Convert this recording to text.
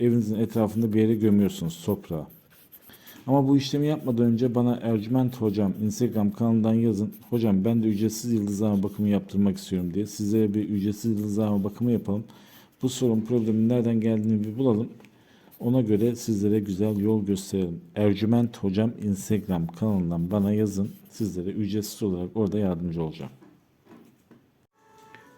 evinizin etrafında bir yere gömüyorsunuz toprağa. Ama bu işlemi yapmadan önce bana Ercüment Hocam Instagram kanalından yazın. Hocam ben de ücretsiz yıldızlama bakımı yaptırmak istiyorum diye. Sizlere bir ücretsiz yıldızlama bakımı yapalım. Bu sorun problemin nereden geldiğini bir bulalım. Ona göre sizlere güzel yol gösterelim. Ercüment Hocam Instagram kanalından bana yazın. Sizlere ücretsiz olarak orada yardımcı olacağım.